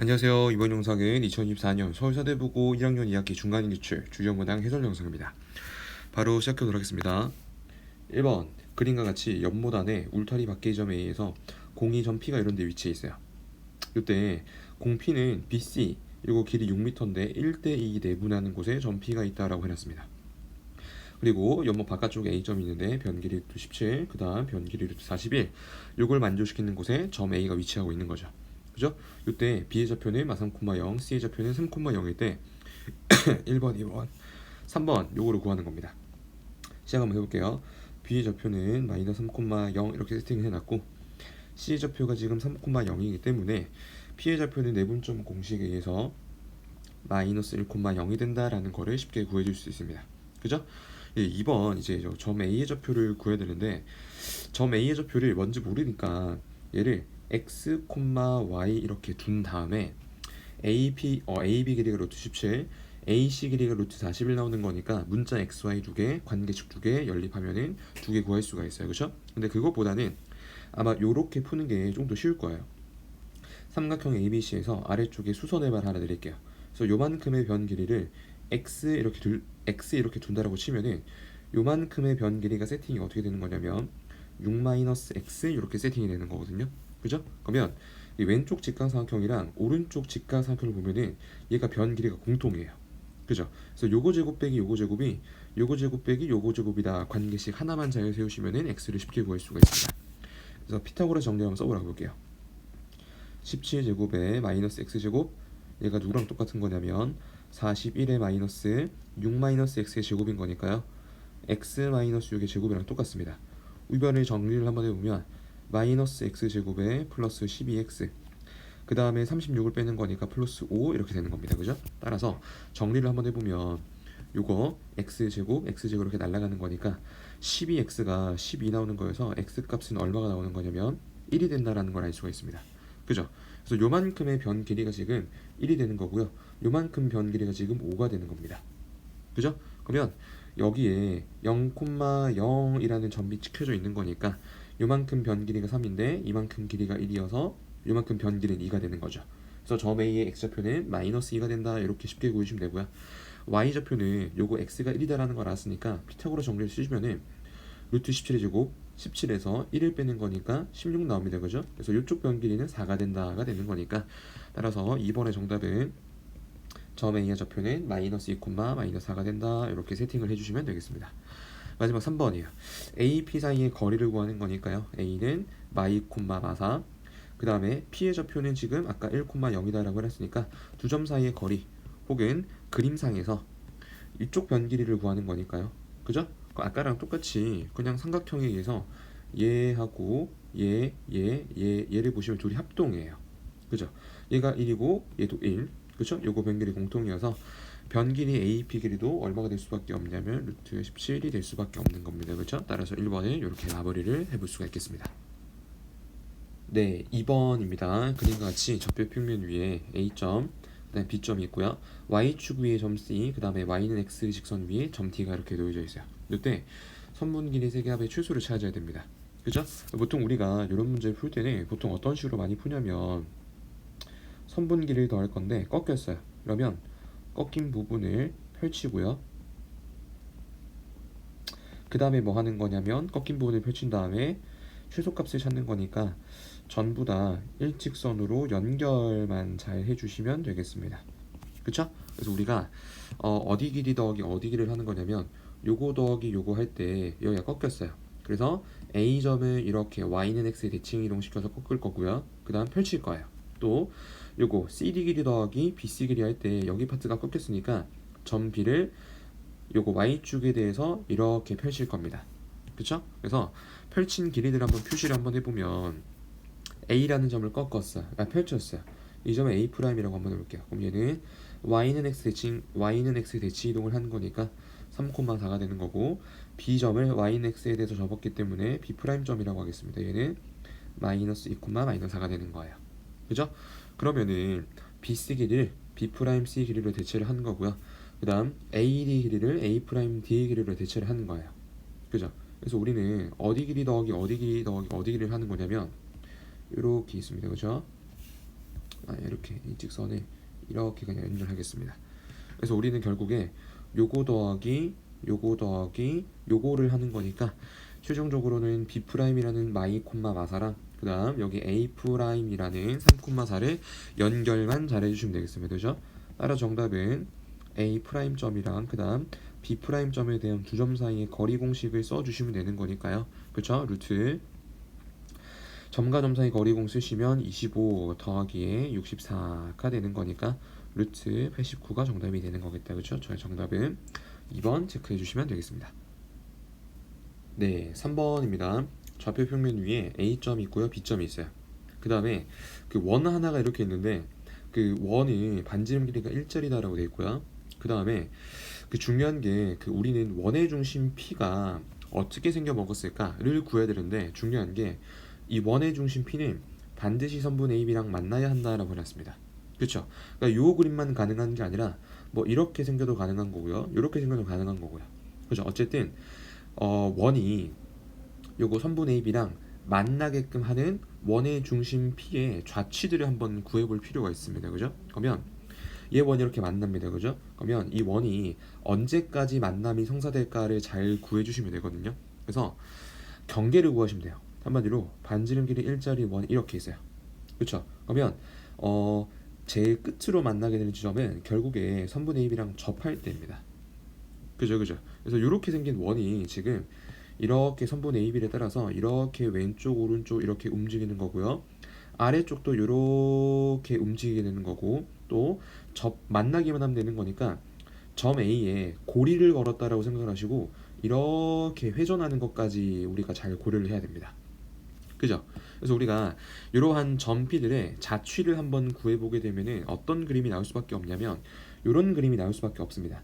안녕하세요. 이번 영상은 2024년 서울사대부고 1학년 2학기 중간인 기출 주정문항 해설 영상입니다. 바로 시작하도록 하겠습니다. 1번 그림과 같이 연못 안에 울타리 밖의 점에 의해서 공이 점피가 이런 데 위치해 있어요. 이때 공피는 BC 이거 길이 6m인데 1대2 내분하는 곳에 점피가 있다라고 해놨습니다. 그리고 연못 바깥쪽에 A점이 있는데 변길이 루트 17, 그 다음 변길이 루트 41 요걸 만족시키는 곳에 점 A가 위치하고 있는 거죠. 그죠? 이때 B의 좌표는 마삼 콤마 0, C의 좌표는 3 콤마 0일 때 1번, 2번, 3번 요거를 구하는 겁니다. 시작 한번 해볼게요. B의 좌표는 마이너스 3 콤마 0 이렇게 세팅을 해놨고 C의 좌표가 지금 3 콤마 0이기 때문에 P의 좌표는 내분점 공식에 의해서 마이너스 1 콤마 0이 된다라는 거를 쉽게 구해줄 수 있습니다. 그죠? 예, 2번 이제 저점 A의 좌표를 구해야 되는데 점 A의 좌표를 뭔지 모르니까 얘를 x, y 이렇게 둔 다음에 AP 어 AB 길이가 루트 17, AC 길이가 루트 41 나오는 거니까 문자 xy 두 개, 관계식 두개 연립하면은 두 개 구할 수가 있어요. 그렇죠? 근데 그것보다는 아마 요렇게 푸는 게 좀 더 쉬울 거예요. 삼각형 ABC에서 아래쪽에 수선해발 하나 드릴게요. 그래서 요만큼의 변 길이를 x 이렇게 둘 x 이렇게 둔다라고 치면은 요만큼의 변 길이가 세팅이 어떻게 되는 거냐면 6-x 이렇게 세팅이 되는 거거든요. 그죠? 그러면 이 왼쪽 직각삼각형이랑 오른쪽 직각삼각형을 보면은 얘가 변 길이가 공통이에요. 그죠? 그래서 요거 제곱 빼기 요거 제곱이 요거 제곱 빼기 요거 제곱이다 관계식 하나만 잘 세우시면은 x를 쉽게 구할 수가 있습니다. 그래서 피타고라 정리 한번 써보라고 볼게요. 17제곱에 마이너스 x제곱 얘가 누구랑 똑같은 거냐면 41의 마이너스 6 마이너스 x의 제곱인 거니까요. x 마이너스 6의 제곱이랑 똑같습니다. 우변을 정리를 한번 해보면 마이너스 x 제곱에 플러스 12x 그 다음에 36을 빼는 거니까 플러스 5 이렇게 되는 겁니다. 그죠? 따라서 정리를 한번 해보면 요거 x 제곱 x 제곱 이렇게 날아가는 거니까 12x가 12 나오는 거여서 x 값은 얼마가 나오는 거냐면 1이 된다라는 걸 알 수가 있습니다. 그죠? 그래서 요만큼의 변 길이가 지금 1이 되는 거고요. 요만큼 변 길이가 지금 5가 되는 겁니다. 그죠? 그러면 여기에 0,0이라는 점이 찍혀져 있는 거니까 요만큼 변 길이가 3인데 이만큼 길이가 1이어서 요만큼 변 길이는 2가 되는 거죠. 그래서 점 A의 x좌표는 마이너스 2가 된다 이렇게 쉽게 구해주시면 되고요. y좌표는 요거 x가 1이다라는 걸 알았으니까 피타고라 정리를 쓰시면은 루트 17의 제곱 17에서 1을 빼는 거니까 16 나옵니다. 그죠? 그래서 이쪽 변 길이는 4가 된다가 되는 거니까 따라서 2번의 정답은 점 A의 좌표는 마이너스 2, 마이너스 4가 된다 이렇게 세팅을 해주시면 되겠습니다. 마지막 3번이에요. A, P 사이의 거리를 구하는 거니까요. A는 마이, 마사 그 다음에 P의 좌표는 지금 아까 1, 0이다라고 했으니까 두 점 사이의 거리 혹은 그림상에서 이쪽 변 길이를 구하는 거니까요. 그죠? 아까랑 똑같이 그냥 삼각형에 의해서 얘하고 얘, 얘, 얘, 얘를 보시면 둘이 합동이에요. 그죠? 얘가 1이고 얘도 1. 그죠? 요거 변 길이 공통이어서 변 길이 AP 길이도 얼마가 될 수밖에 없냐면 루트 17이 될 수밖에 없는 겁니다. 그렇죠? 따라서 1번을 이렇게 마무리를 해볼 수가 있겠습니다. 네, 2번입니다. 그림과 같이 적별 평면 위에 A점, 그다음에 B점이 있고요. Y축 위에 점 C, 그 다음에 Y는 X 직선 위에 점 D가 이렇게 놓여져 있어요. 이때 선분 길이 세개 합의 최소를 찾아야 됩니다. 그죠? 보통 우리가 이런 문제를 풀 때는 보통 어떤 식으로 많이 푸냐면 선분 길이를 더할 건데 꺾였어요. 그러면 꺾인 부분을 펼치고요. 그 다음에 뭐 하는 거냐면 꺾인 부분을 펼친 다음에 최소값을 찾는 거니까 전부 다 일직선으로 연결만 잘 해주시면 되겠습니다. 그쵸? 그래서 우리가 어, 어디 길이 더하기 어디 길이를 하는 거냐면 요거 더하기 요거 할 때 여기가 꺾였어요. 그래서 A점을 이렇게 Y는 X에 대칭 이동시켜서 꺾을 거고요. 그 다음 펼칠 거예요. 또 요거 CD 길이 더하기 BC 길이 할 때 여기 파트가 꺾였으니까 점 B를 요거 Y축에 대해서 이렇게 펼칠 겁니다. 그쵸? 그래서 펼친 길이들 한번 표시를 한번 해보면 A라는 점을 꺾었어요. 아, 펼쳤어요. 이 점을 A 프라임이라고 한번 해볼게요. 그럼 얘는 Y는 X 대칭, Y는 X 대칭 이동을 하는 거니까 3,4가 되는 거고 B 점을 Y는 X에 대해서 접었기 때문에 B 프라임 점이라고 하겠습니다. 얘는 마이너스 2, 마이너스 4가 되는 거예요. 그죠? 그러면은 BC 길이를 B 프라임 C 길이로 대체를 하는 거고요. 그 다음 AD 길이를 A 프라임 D 길이로 대체를 하는 거예요. 그죠? 그래서 우리는 어디 길이 더하기 어디 길이 더하기 어디 길이를 하는 거냐면 이렇게 있습니다. 그죠? 아, 이렇게 이 직선에 이렇게 그냥 연결하겠습니다. 그래서 우리는 결국에 요거 더하기 요거 더하기 요거를 하는 거니까 최종적으로는 B 프라임이라는 마이 콤마 마사랑 그 다음 여기 A 프라임이라는 3 콤마 4를 연결만 잘 해주시면 되겠습니다. 그죠? 따라 정답은 A 프라임 점이랑 그 다음 B 프라임 점에 대한 두 점 사이의 거리 공식을 써주시면 되는 거니까요. 그렇죠? 루트 점과 점 사이 거리 공 쓰시면 25 더하기에 64가 되는 거니까 루트 89가 정답이 되는 거겠다. 그렇죠? 저의 정답은 2번 체크해 주시면 되겠습니다. 네, 3번입니다. 좌표 평면 위에 A점이 있고요, B점이 있어요. 그 다음에 그 원 하나가 이렇게 있는데 그 원이 반지름 길이가 1짜리다라고 되어 있고요. 그 다음에 그 중요한 게 그 우리는 원의 중심 P가 어떻게 생겨 먹었을까를 구해야 되는데 중요한 게 이 원의 중심 P는 반드시 선분 AB랑 만나야 한다라고 해놨습니다. 그렇죠? 그러니까 요 그림만 가능한 게 아니라 뭐 이렇게 생겨도 가능한 거고요. 이렇게 생겨도 가능한 거고요. 그렇죠? 어쨌든 어, 원이 요거 선분 AB랑 만나게끔 하는 원의 중심 P의 좌치들을 한번 구해볼 필요가 있습니다. 그죠? 그러면 얘 원이 이렇게 만납니다. 그죠? 그러면 이 원이 언제까지 만남이 성사될까를 잘 구해주시면 되거든요. 그래서 경계를 구하시면 돼요. 한마디로 반지름 길이 일자리 원 이렇게 있어요. 그렇죠? 그러면 어 제일 끝으로 만나게 되는 지점은 결국에 선분 AB랑 접할 때입니다. 그죠, 그죠. 그래서 이렇게 생긴 원이 지금 이렇게 선분 AB를 따라서 이렇게 왼쪽 오른쪽 이렇게 움직이는 거고요. 아래쪽도 이렇게 움직이게 되는 거고 또 접 만나기만 하면 되는 거니까 점 A에 고리를 걸었다라고 생각을 하시고 이렇게 회전하는 것까지 우리가 잘 고려를 해야 됩니다. 그죠? 그래서 우리가 이러한 점 P들의 자취를 한번 구해보게 되면은 어떤 그림이 나올 수밖에 없냐면 이런 그림이 나올 수밖에 없습니다.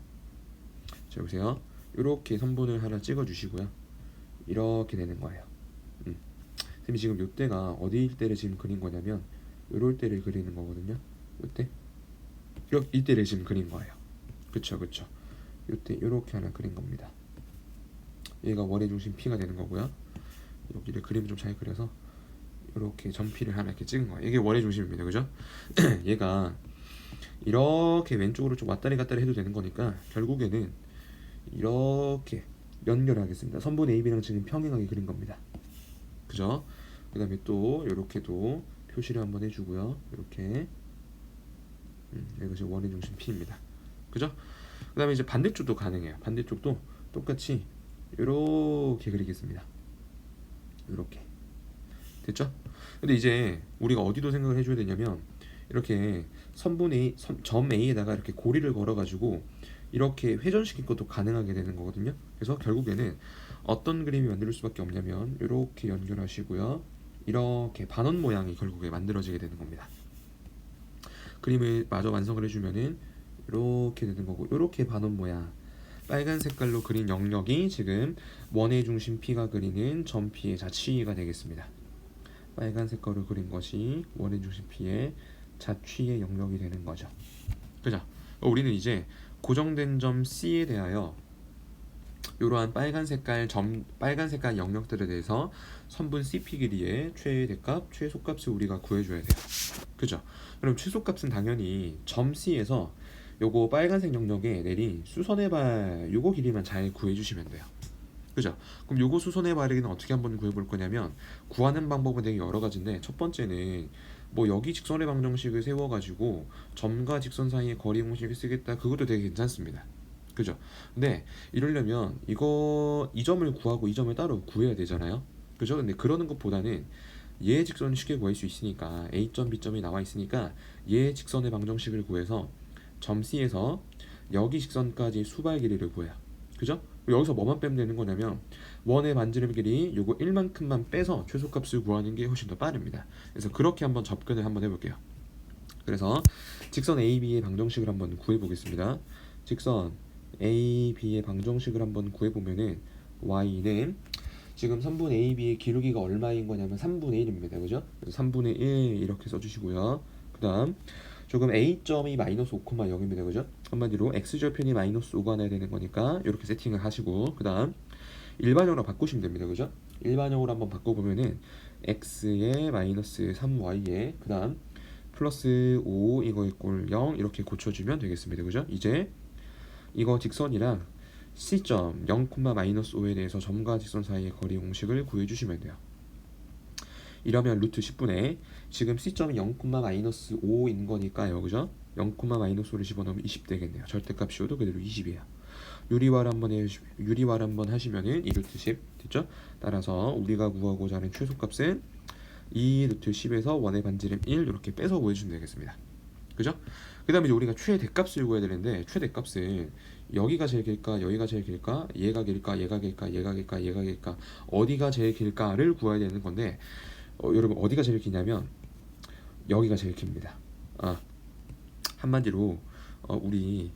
자 보세요. 이렇게 선분을 하나 찍어주시고요. 이렇게 되는 거예요. 음. 선생님이 지금 요때가 어디일 때를 지금 그린 거냐면 요럴 때를 그리는 거거든요. 요때 요 이때를 지금 그린 거예요. 그쵸 그쵸. 요때 요렇게 하나 그린 겁니다. 얘가 원의 중심 P가 되는 거고요. 여기를 그림 좀 잘 그려서 이렇게 점피를 하나 이렇게 찍은 거예요. 이게 원의 중심입니다. 그죠? 얘가 이렇게 왼쪽으로 좀 왔다리 갔다리 해도 되는 거니까 결국에는 이렇게 연결하겠습니다. 선분 AB랑 지금 평행하게 그린 겁니다. 그죠? 그 다음에 또 이렇게도 표시를 한번 해주고요. 이렇게 음, 지금 원의 중심 P입니다. 그죠? 그 다음에 이제 반대쪽도 가능해요. 반대쪽도 똑같이 이렇게 그리겠습니다. 이렇게 됐죠? 근데 이제 우리가 어디도 생각을 해줘야 되냐면 이렇게 선분 A, 선, 점 A에다가 이렇게 고리를 걸어가지고 이렇게 회전시킨 것도 가능하게 되는 거거든요. 그래서 결국에는 어떤 그림이 만들 수밖에 없냐면 이렇게 연결하시고요. 이렇게 반원 모양이 결국에 만들어지게 되는 겁니다. 그림을 마저 완성을 해주면은 이렇게 되는 거고 이렇게 반원 모양 빨간 색깔로 그린 영역이 지금 원의 중심 P가 그리는 점 P의 자취가 되겠습니다. 빨간 색깔로 그린 것이 원의 중심 P의 자취의 영역이 되는 거죠. 그죠? 우리는 이제 고정된 점 C에 대하여 이러한 빨간 색깔 점 빨간 색깔 영역들에 대해서 선분 CP 길이의 최대값, 최소값을 우리가 구해줘야 돼요. 그죠? 그럼 최소값은 당연히 점 C에서 요거 빨간색 영역에 내린 수선의 발 요거 길이만 잘 구해주시면 돼요. 그죠? 그럼 요거 수선의 발은 어떻게 한번 구해볼 거냐면 구하는 방법은 되게 여러 가지인데 첫 번째는 뭐 여기 직선의 방정식을 세워가지고 점과 직선 사이의 거리 공식을 쓰겠다 그것도 되게 괜찮습니다. 그죠? 근데 이러려면 이거 이 점을 구하고 이 점을 따로 구해야 되잖아요. 그죠? 근데 그러는 것보다는 얘 직선을 쉽게 구할 수 있으니까 A점, B점이 나와 있으니까 얘 직선의 방정식을 구해서 점 C에서 여기 직선까지 수발 길이를 구해요. 그죠? 여기서 뭐만 빼면 되는 거냐면 원의 반지름 길이 요거 1만큼만 빼서 최소값을 구하는 게 훨씬 더 빠릅니다. 그래서 그렇게 한번 접근을 한번 해볼게요. 그래서 직선 AB의 방정식을 한번 구해 보겠습니다. 직선 AB의 방정식을 한번 구해 보면은 y는 지금 3분의 AB의 기울기가 얼마인 거냐면 3분의 1입니다. 그죠? 그래서 3분의 1 이렇게 써주시고요. 그 다음 조금 A점이 마이너스 5,0입니다. 그죠? 한마디로 X절편이 마이너스 5가 나야 되는 거니까 이렇게 세팅을 하시고 그 다음 일반형으로 바꾸시면 됩니다. 그죠? 일반형으로 한번 바꿔보면은 X에 마이너스 3Y에 그 다음 플러스 5 이거 이꼴 0 이렇게 고쳐주면 되겠습니다. 그죠? 이제 이거 직선이랑 C점 0, 마이너스 5에 대해서 점과 직선 사이의 거리 공식을 구해주시면 돼요. 이러면 루트 10분의 지금 C점이 0, 마이너스 5인 거니까요. 그죠? 0, 마이너스 5를 집어넣으면 20 되겠네요. 절대값 씌워도 그대로 20이에요. 유리화를 한번 해 유리화를 한번 하시면은 2 루트 10 됐죠? 따라서 우리가 구하고자 하는 최소값은 2 루트 10에서 원의 반지름 1 이렇게 빼서 구해주면 되겠습니다. 그죠? 그 다음에 이제 우리가 최대값을 구해야 되는데 최대값은 여기가 제일 길까 여기가 제일 길까 얘가 길까 얘가 길까 얘가 길까 얘가 길까 어디가 제일 길까를 구해야 되는 건데 어, 여러분 어디가 제일 기냐면 여기가 제일 깁니다. 아 한마디로 어, 우리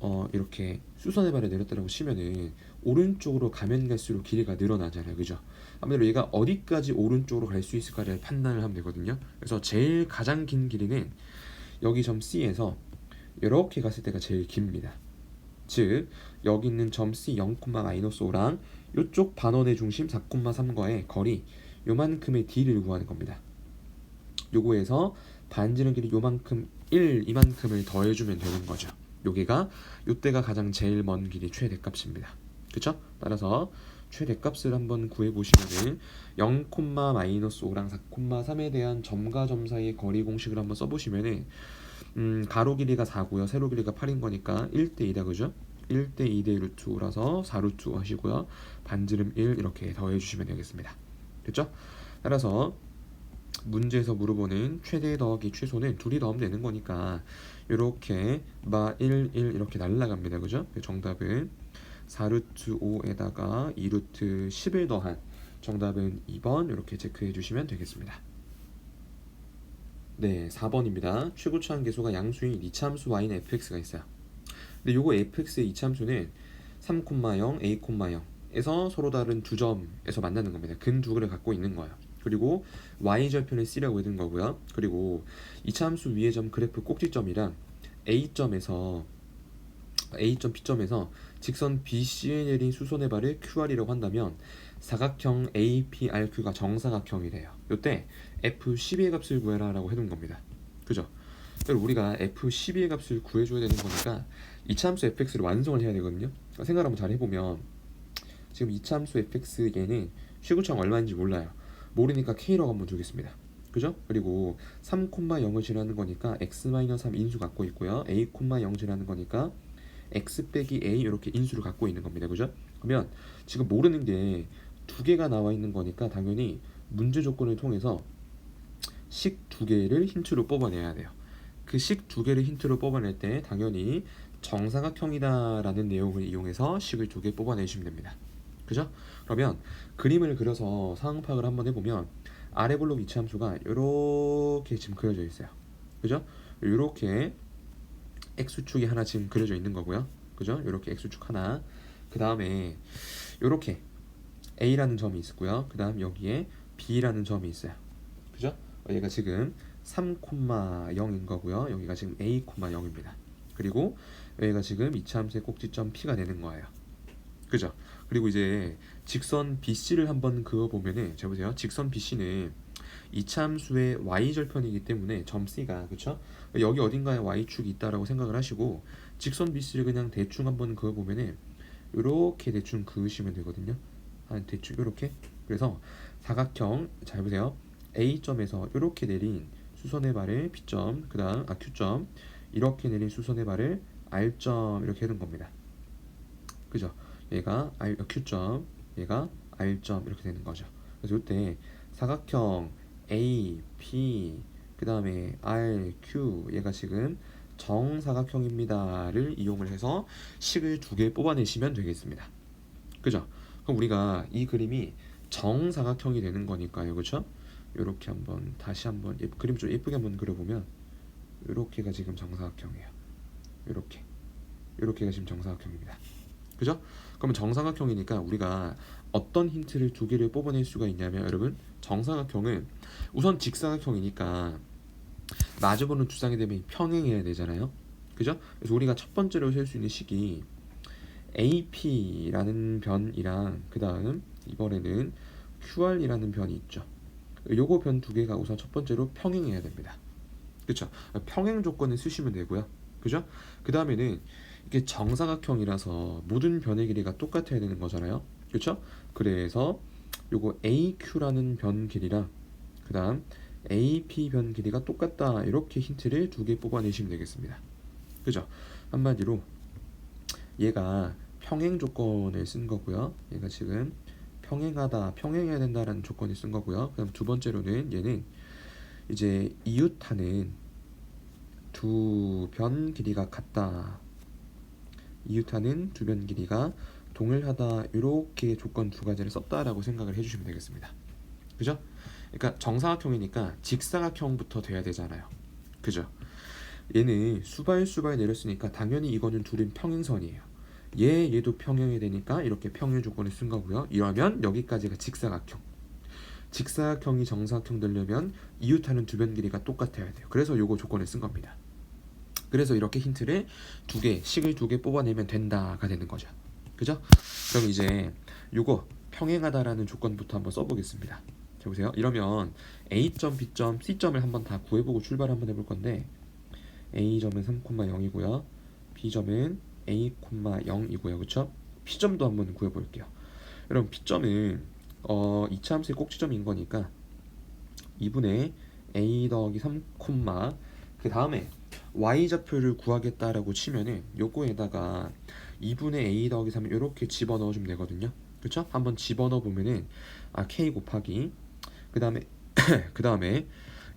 어, 이렇게 수선의 발을 내렸다라고 치면은 오른쪽으로 가면 갈수록 길이가 늘어나잖아요, 그죠? 아무래도 얘가 어디까지 오른쪽으로 갈 수 있을까를 판단을 하면 되거든요. 그래서 제일 가장 긴 길이는 여기 점 C에서 이렇게 갔을 때가 제일 깁니다. 즉 여기 있는 점 C 0,-5랑 이쪽 반원의 중심 4,3과의 거리 요만큼의 D를 구하는 겁니다. 요거에서 반지름 길이 요만큼 1 이만큼을 더해주면 되는 거죠. 여기가 요때가 가장 제일 먼 길이 최대값입니다. 그쵸? 따라서 최대값을 한번 구해보시면은 0,-5랑 4,3에 대한 점과 점 사이의 거리 공식을 한번 써보시면은 음, 가로 길이가 4고요. 세로 길이가 8인 거니까 1대 2다 그죠? 1대 2대 루트 5라서 4 루트 5 하시고요. 반지름 1 이렇게 더해 주시면 되겠습니다. 됐죠? 따라서 문제에서 물어보는 최대 더하기 최소는 둘이 더하면 되는 거니까 이렇게 마 1, 1 이렇게 날라갑니다. 그죠? 정답은 4루트 5에다가 2루트 10을 더한 정답은 2번 이렇게 체크해 주시면 되겠습니다. 네, 4번입니다. 최고차항 계수가 양수인 이차함수 y는 fx가 있어요. 근데 요거 fx의 이차함수는 3,0, a, 0 에서 서로 다른 두 점에서 만나는 겁니다. 근 두 개를 갖고 있는 거예요. 그리고 y절편을 c라고 해둔 거고요. 그리고 이차 함수 위의 점 그래프 꼭지점이랑 a점에서 a점 b점에서 직선 BC에 내린 수선의 발을 QR이라고 한다면 사각형 APRQ가 정사각형이래요. 이때 F12의 값을 구해라라고 해둔 겁니다. 그죠? 우리가 F12의 값을 구해줘야 되는 거니까 이차함수 fx를 완성을 해야 되거든요. 그러니까 생각 한번 잘 해보면 지금 이차함수 fx 얘는 최고차항 얼마인지 몰라요. 모르니까 k라고 한번 두겠습니다. 그죠? 그리고 3,0을 지나는 거니까 x-3 인수 갖고 있고요. a,0 지나는 거니까 x 빼기 a 이렇게 인수를 갖고 있는 겁니다. 그죠? 그러면 지금 모르는 게 두 개가 나와 있는 거니까 당연히 문제 조건을 통해서 식 두 개를 힌트로 뽑아내야 돼요. 그 식 두 개를 힌트로 뽑아낼 때 당연히 정사각형이다라는 내용을 이용해서 식을 두 개 뽑아내시면 됩니다. 그죠? 그러면 그림을 그려서 상황 파악을 한번 해보면 아래 블록 이차함수가 이렇게 지금 그려져 있어요. 그죠? 이렇게 x축이 하나 지금 그려져 있는 거고요. 그죠? 이렇게 x축 하나. 그 다음에 이렇게 a라는 점이 있고요. 그 다음 여기에 b라는 점이 있어요. 그죠? 얘가 지금 3,0인 거고요. 여기가 지금 a,0입니다. 그리고 여기가 지금 이차함수의 꼭지점 p가 되는 거예요. 그죠? 그리고 이제 직선 BC를 한번 그어보면은 자 보세요. 직선 BC는 이차함수의 y절편이기 때문에 점 C가 그쵸? 여기 어딘가에 y축이 있다라고 생각을 하시고 직선 BC를 그냥 대충 한번 그어보면은 이렇게 대충 그으시면 되거든요. 한 대충 이렇게 그래서 사각형 잘 보세요. A점에서 이렇게 내린 수선의 발을 B점 그 다음 아 Q점 이렇게 내린 수선의 발을 R점 이렇게 해둔 겁니다. 그죠? 얘가 R, Q점, 얘가 R점 이렇게 되는 거죠. 그래서 이때 사각형 A, P, 그 다음에 R, Q 얘가 지금 정사각형입니다를 이용을 해서 식을 두 개 뽑아내시면 되겠습니다. 그죠? 그럼 우리가 이 그림이 정사각형이 되는 거니까요. 그렇죠? 이렇게 한번 다시 한번 예, 그림 좀 예쁘게 한번 그려보면 이렇게가 지금 정사각형이에요. 이렇게 이렇게가 지금 정사각형입니다. 그죠? 그러면 정사각형이니까 우리가 어떤 힌트를 두 개를 뽑아낼 수가 있냐면 여러분 정사각형은 우선 직사각형이니까 마주보는 두 쌍이 되면 평행해야 되잖아요. 그죠? 그래서 우리가 첫 번째로 셀 수 있는 식이 AP라는 변이랑 그 다음 이번에는 QR이라는 변이 있죠. 요거 변 두 개가 우선 첫 번째로 평행해야 됩니다. 그쵸? 평행 조건을 쓰시면 되고요. 그죠? 그 다음에는 이게 정사각형이라서 모든 변의 길이가 똑같아야 되는 거잖아요. 그쵸? 그래서 요거 AQ라는 변 길이랑 그 다음 AP 변 길이가 똑같다 이렇게 힌트를 두 개 뽑아내시면 되겠습니다. 그죠? 한마디로 얘가 평행 조건을 쓴 거고요. 얘가 지금 평행하다, 평행해야 된다라는 조건을 쓴 거고요. 그다음 두 번째로는 얘는 이제 이웃하는 두 변 길이가 같다. 이웃하는 두 변 길이가 동일하다 이렇게 조건 두 가지를 썼다라고 생각을 해주시면 되겠습니다. 그죠? 그러니까 정사각형이니까 직사각형부터 돼야 되잖아요. 그죠? 얘는 수발 수발 내렸으니까 당연히 이거는 둘은 평행선이에요. 얘 얘도 평행이 되니까 이렇게 평행 조건을 쓴 거고요. 이러면 여기까지가 직사각형. 직사각형이 정사각형 되려면 이웃하는 두 변 길이가 똑같아야 돼요. 그래서 요거 조건을 쓴 겁니다. 그래서 이렇게 힌트를 두 개, 식을 두 개 뽑아내면 된다가 되는 거죠. 그죠? 그럼 이제 요거 평행하다라는 조건부터 한번 써보겠습니다. 자 보세요. 이러면 A점, B점, C점을 한번 다 구해보고 출발 한번 해볼 건데 A점은 3,0이고요. B점은 A,0이고요. 그쵸? P점도 한번 구해볼게요. 여러분 P점은 어, 이차함수의 꼭지점인 거니까 2분의 A 더하기 3, 그 다음에 y좌표를 구하겠다라고 치면은 요거에다가 2분의 a 더하기 3 이렇게 집어넣어 주면 되거든요. 그렇죠? 한번 집어넣어 보면은 아 k 곱하기 그 다음에 그 다음에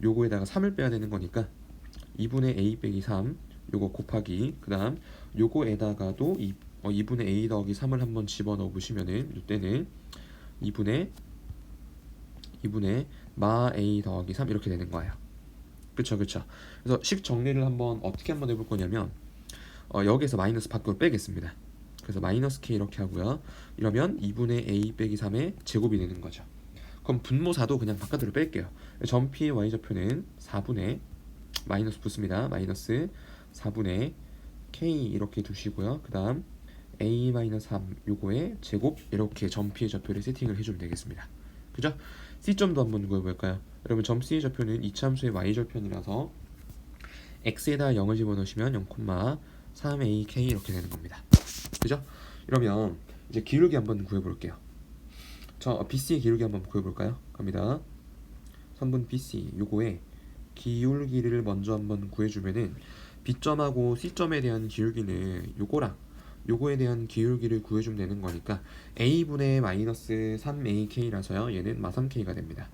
요거에다가 3을 빼야 되는 거니까 2분의 a 빼기 3 요거 곱하기 그 다음 요거에다가도 2, 어, 2분의 a 더하기 3을 한번 집어넣어 보시면은 이때는 2분의 2분의 마 a 더하기 3 이렇게 되는 거예요. 그쵸 그쵸. 그래서 식 정리를 한번 어떻게 한번 해볼 거냐면 어, 여기에서 마이너스 밖으로 빼겠습니다. 그래서 마이너스 k 이렇게 하고요. 이러면 2분의 a 빼기 3의 제곱이 되는 거죠. 그럼 분모사도 그냥 바깥으로 뺄게요. 전피의 y좌표는 4분의 마이너스 붙습니다. 마이너스 4분의 k 이렇게 두시고요. 그 다음 a 마이너스 3 요거의 제곱 이렇게 전피의 좌표를 세팅을 해주면 되겠습니다 그죠? C점도 한번 구해볼까요? 여러분 점 C의 좌표는 이차함수의 y절편이라서 x에다 0을 집어넣으시면 0,3ak 이렇게 되는 겁니다. 그죠? 이러면 이제 기울기 한번 구해볼게요. 저 BC의 기울기 한번 구해볼까요? 갑니다. 선분 BC 요거에 기울기를 먼저 한번 구해주면은 B점하고 C점에 대한 기울기는 요거랑 요거에 대한 기울기를 구해주면 되는 거니까 a분의 마이너스 3ak라서요. 얘는 마 3k가 됩니다.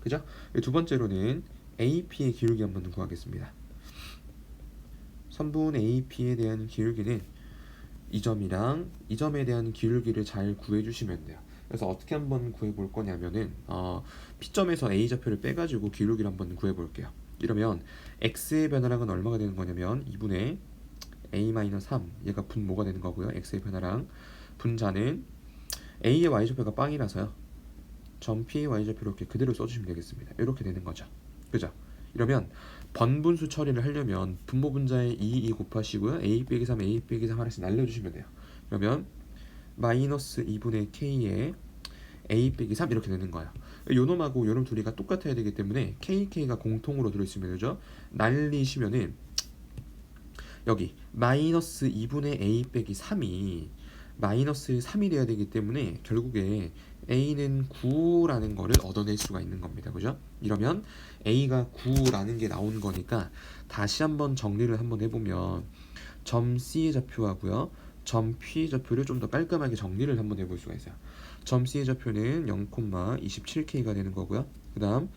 그죠? 두 번째로는 ap의 기울기 한번 구하겠습니다. 선분 ap에 대한 기울기는 이 점이랑 이 점에 대한 기울기를 잘 구해주시면 돼요. 그래서 어떻게 한번 구해볼 거냐면은 어, P점에서 A좌표를 빼가지고 기울기를 한번 구해볼게요. 이러면 X의 변화량은 얼마가 되는 거냐면 2분의 a-3 얘가 분모가 되는 거고요. x의 변화랑 분자는 a의 y좌표가 빵이라서요. 점 p의 y좌표 이렇게 그대로 써주시면 되겠습니다. 이렇게 되는 거죠. 그죠? 이러면 번분수 처리를 하려면 분모 분자에 2, 2 곱하시고요. a 빼기 3, a 빼기 3 하나씩 날려주시면 돼요. 그러면 마이너스 2분의 k에 a 빼기 3 이렇게 되는 거예요. 요 놈하고 요 놈 둘이가 똑같아야 되기 때문에 kk가 공통으로 들어있으면 되죠. 날리시면은 여기 마이너스 2분의 a 빼기 3이 마이너스 3이 돼야 되기 때문에 결국에 a는 9라는 거를 얻어낼 수가 있는 겁니다. 그죠? 이러면 a가 9라는 게 나온 거니까 다시 한번 정리를 한번 해보면 점 C의 좌표하고요. 점 P의 좌표를 좀 더 깔끔하게 정리를 한번 해볼 수가 있어요. 점 C의 좌표는 0,27k가 되는 거고요. 그 다음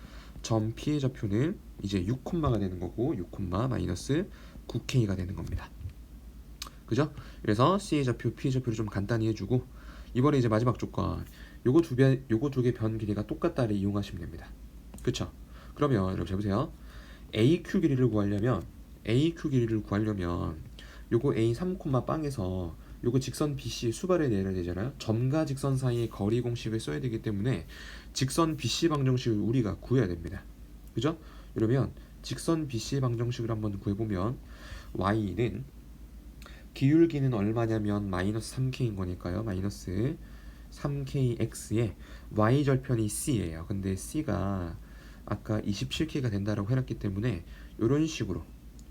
점 P의 좌표는 이제 6콤마가 되는 거고 6콤마 마이너스 9K가 되는 겁니다. 그죠? 그래서 C의 좌표, P의 좌표를 좀 간단히 해주고 이번에 이제 마지막 조건 요거 두 개, 요거 두 개 변 길이가 똑같다를 이용하시면 됩니다. 그쵸? 그러면 여러분 잘 보세요. AQ 길이를 구하려면 AQ 길이를 구하려면 요거 A 3, 빵에서 요거 직선 BC 수발을 내려야 되잖아요. 점과 직선 사이의 거리 공식을 써야 되기 때문에 직선 BC 방정식을 우리가 구해야 됩니다. 그죠? 이러면 직선 BC 방정식을 한번 구해보면 y는 기울기는 얼마냐면 마이너스 3k인 거니까요. 마이너스 3kx에 y절편이 c예요. 근데 c가 아까 27K가 된다라고 해놨기 때문에 이런 식으로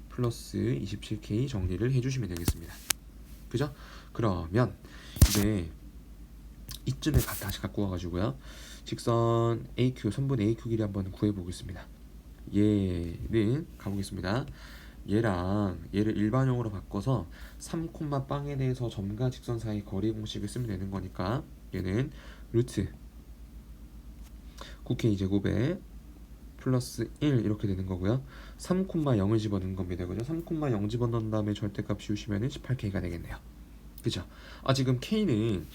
플러스 27K 정리를 해주시면 되겠습니다. 그죠? 그러면 이제 이쯤에 가- 다시 갖고 와가지고요. 직선 AQ, 선분 AQ 길이 한번 구해보겠습니다. 얘는 가보겠습니다. 얘랑 얘를 일반형으로 바꿔서 3, 빵에 대해서 점과 직선 사이 거리 공식을 쓰면 되는 거니까 얘는 루트 9K 제곱에 플러스 1 이렇게 되는 거고요. 3,0을 집어넣은 겁니다. 그죠? 3,0 집어넣은 다음에 절대값 씌우시면 18K가 되겠네요. 그죠? 아 지금 K는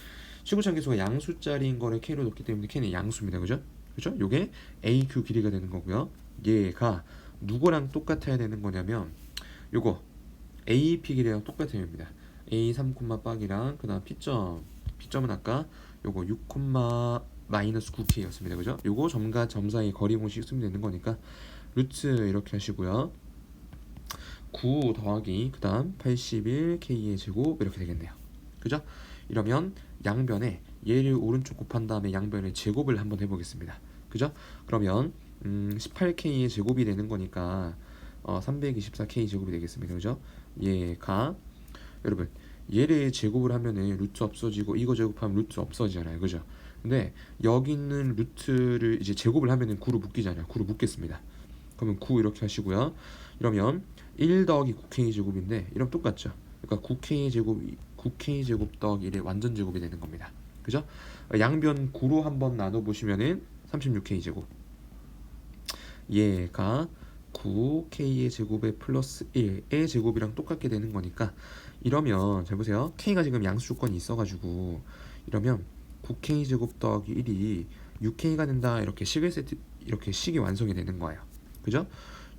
시구창 계수가 양수짜리인 거를 K로 넣기 때문에 K는 양수입니다. 그죠? 그죠? 요게 AQ 길이가 되는 거고요. 얘가 누구랑 똑같아야 되는 거냐면 요거 AP 길이랑 똑같아야 됩니다. A 3, 빡이랑 그다음 P점 P점은 아까 요거 6, 마이너스 9K였습니다. 그죠? 요거 점과 점 사이 거리 공식 쓰면 되는 거니까 루트 이렇게 하시고요. 9 더하기 그다음 81K의 제곱 이렇게 되겠네요. 그죠? 이러면 양변에 얘를 오른쪽 곱한 다음에 양변에 제곱을 한번 해보겠습니다. 그죠? 그러면 음, 18K의 제곱이 되는 거니까 어, 324K 제곱이 되겠습니다. 그죠? 얘가 여러분 얘를 제곱을 하면은 루트 없어지고 이거 제곱하면 루트 없어지잖아요. 그죠? 근데 여기 있는 루트를 이제 제곱을 하면은 9로 묶이잖아요. 9로 묶겠습니다. 그러면 9 이렇게 하시고요. 이러면 1 더하기 9K 제곱인데 이러면 똑같죠. 그러니까 9K 제곱 9K 제곱 더하기 1의 완전 제곱이 되는 겁니다. 그죠? 양변 9로 한번 나눠 보시면은 36K 제곱. 얘가 9K의 제곱에 플러스 1의 제곱이랑 똑같게 되는 거니까 이러면 잘 보세요. K가 지금 양수 조건이 있어가지고 이러면 9K 제곱 더하기 1이 6K가 된다 이렇게 식을 세트 이렇게 식이 완성이 되는 거예요. 그죠?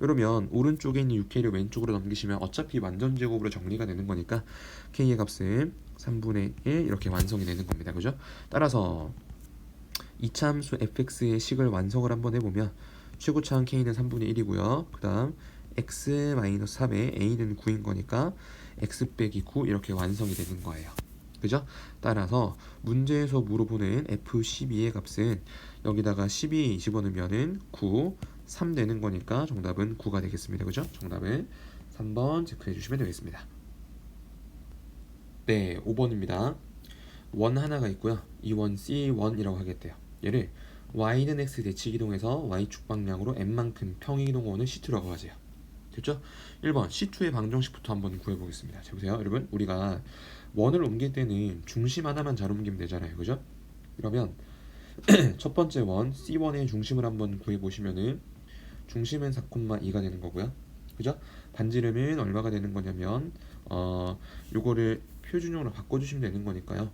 이러면 오른쪽에 있는 6K를 왼쪽으로 넘기시면 어차피 완전 제곱으로 정리가 되는 거니까 K의 값은 3분의 1 이렇게 완성이 되는 겁니다. 그죠? 따라서 이차함수 fx의 식을 완성을 한번 해보면 최고차항 k는 3분의 1이고요. 그 다음 x-3에 a는 9인 거니까 x 빼기 9 이렇게 완성이 되는 거예요. 그죠? 따라서 문제에서 물어보는 f12의 값은 여기다가 12 집어넣으면은 9, 3 되는 거니까 정답은 9가 되겠습니다. 그죠? 정답은 3번 체크해 주시면 되겠습니다. 네, 5번입니다. 원 하나가 있고요. 이원 C1이라고 하겠대요. 얘를 y는 x 대칭 이동해서 y축 방향으로 n만큼 평행 이동원은 C2라고 하세요. 됐죠? 1번 C2의 방정식부터 한번 구해보겠습니다. 자 보세요. 여러분 우리가 원을 옮길 때는 중심 하나만 잘 옮기면 되잖아요. 그죠? 그러면 첫 번째 원 C1의 중심을 한번 구해보시면은 중심은 4,2가 되는 거고요. 그죠? 반지름은 얼마가 되는 거냐면 어 요거를 표준형으로 바꿔주시면 되는 거니까요.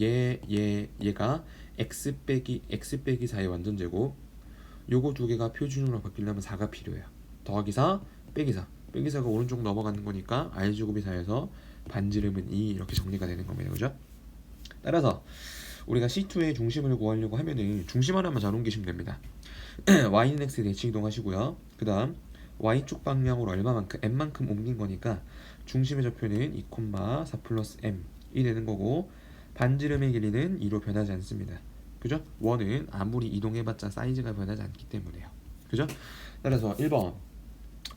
얘, 얘, 얘가 x 빼기 x 빼기 4의 완전 제곱. 요거 두 개가 표준형으로 바뀌려면 4가 필요해요. 더하기 4, 빼기 4. 빼기 4가 오른쪽 넘어가는 거니까 r 제곱이 4에서 반지름은 2 이렇게 정리가 되는 겁니다. 그죠? 따라서 우리가 C2의 중심을 구하려고 하면은 중심 하나만 잘 옮기시면 됩니다. y는 x 대칭 이동하시고요. 그 다음 y축 방향으로 얼마만큼 m만큼 옮긴 거니까 중심의 좌표는 2,4 플러스 m이 되는 거고 반지름의 길이는 2로 변하지 않습니다. 그죠? 원은 아무리 이동해봤자 사이즈가 변하지 않기 때문에요. 그죠? 따라서 1번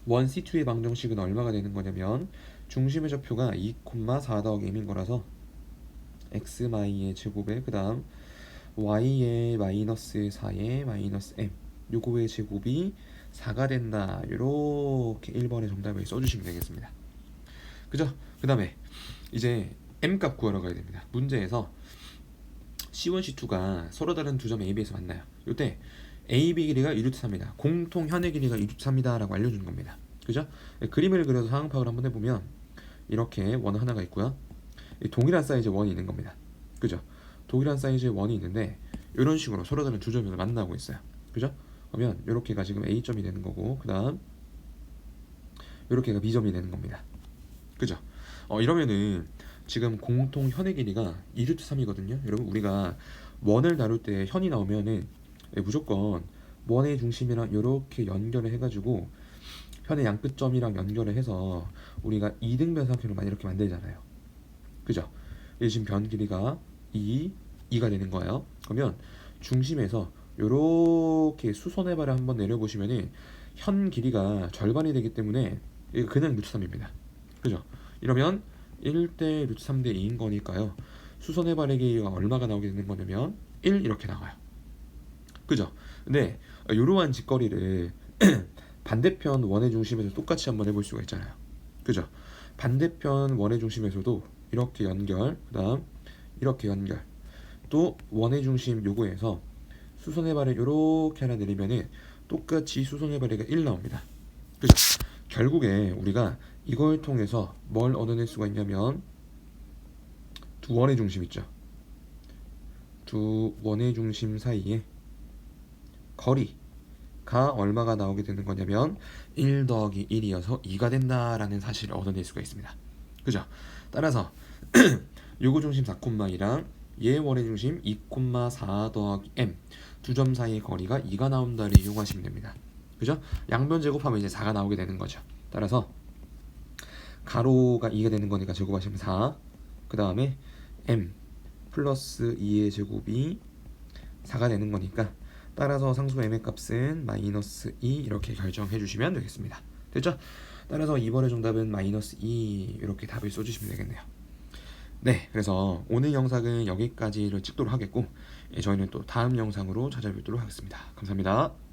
원 C2의 방정식은 얼마가 되는 거냐면 중심의 좌표가 2,4 더하기 m인 거라서 x 마이의 제곱에 그 다음 y의 마이너스 4의 마이너스 m 요거의 제곱이 4가 된다 이렇게 1번의 정답을 써주시면 되겠습니다 그죠? 그 다음에 이제 m 값 구하러 가야 됩니다 문제에서 C1, C2가 서로 다른 두 점 A, B에서 만나요 이때 A, B 길이가 2루트 3이다 공통 현의 길이가 2루트 3이다 라고 알려주는 겁니다 그죠? 그림을 그려서 상황 파악을 한번 해보면 이렇게 원 하나가 있고요 동일한 사이즈의 원이 있는 겁니다. 그죠? 동일한 사이즈의 원이 있는데 이런 식으로 서로 다른 두 점이 만나고 있어요. 그죠? 그러면 이렇게가 지금 A점이 되는 거고 그 다음 이렇게가 B점이 되는 겁니다. 그죠? 어 이러면은 지금 공통 현의 길이가 2루트 3이거든요. 여러분 우리가 원을 다룰 때 현이 나오면은 예, 무조건 원의 중심이랑 이렇게 연결을 해가지고 현의 양끝점이랑 연결을 해서 우리가 이등변 삼각형을 많이 이렇게 만들잖아요. 그죠? 이 지금 변 길이가 2, 2가 되는 거예요. 그러면 중심에서 요렇게 수선의 발을 한번 내려보시면은 현 길이가 절반이 되기 때문에 그냥 루트 3입니다. 그죠? 이러면 1대 루트 3대 2인 거니까요. 수선의 발의 길이가 얼마가 나오게 되는 거냐면 1 이렇게 나와요. 그죠? 근데 이러한 직거리를 반대편 원의 중심에서 똑같이 한번 해볼 수가 있잖아요. 그죠? 반대편 원의 중심에서도 이렇게 연결, 그 다음 이렇게 연결. 또 원의 중심 요거에서 수선의 발을 이렇게 하나 내리면은 똑같이 수선의 발이가 1 나옵니다. 그죠? 결국에 우리가 이걸 통해서 뭘 얻어낼 수가 있냐면 두 원의 중심 있죠. 두 원의 중심 사이에 거리가 얼마가 나오게 되는 거냐면 1 더하기 1이어서 2가 된다라는 사실을 얻어낼 수가 있습니다. 그죠? 따라서 요거 중심 4콤마이랑 얘 원의 중심 2콤마4 더하기 m 두 점 사이의 거리가 2가 나온다를 이용하시면 됩니다. 그죠? 양변 제곱하면 이제 4가 나오게 되는 거죠. 따라서 가로가 2가 되는 거니까 제곱하시면 4. 그 다음에 m 플러스 2의 제곱이 4가 되는 거니까 따라서 상수 m의 값은 마이너스 2 이렇게 결정해 주시면 되겠습니다. 됐죠? 따라서 2번의 정답은 마이너스 2 이렇게 답을 써주시면 되겠네요. 네, 그래서 오늘 영상은 여기까지를 찍도록 하겠고 예, 저희는 또 다음 영상으로 찾아뵙도록 하겠습니다. 감사합니다.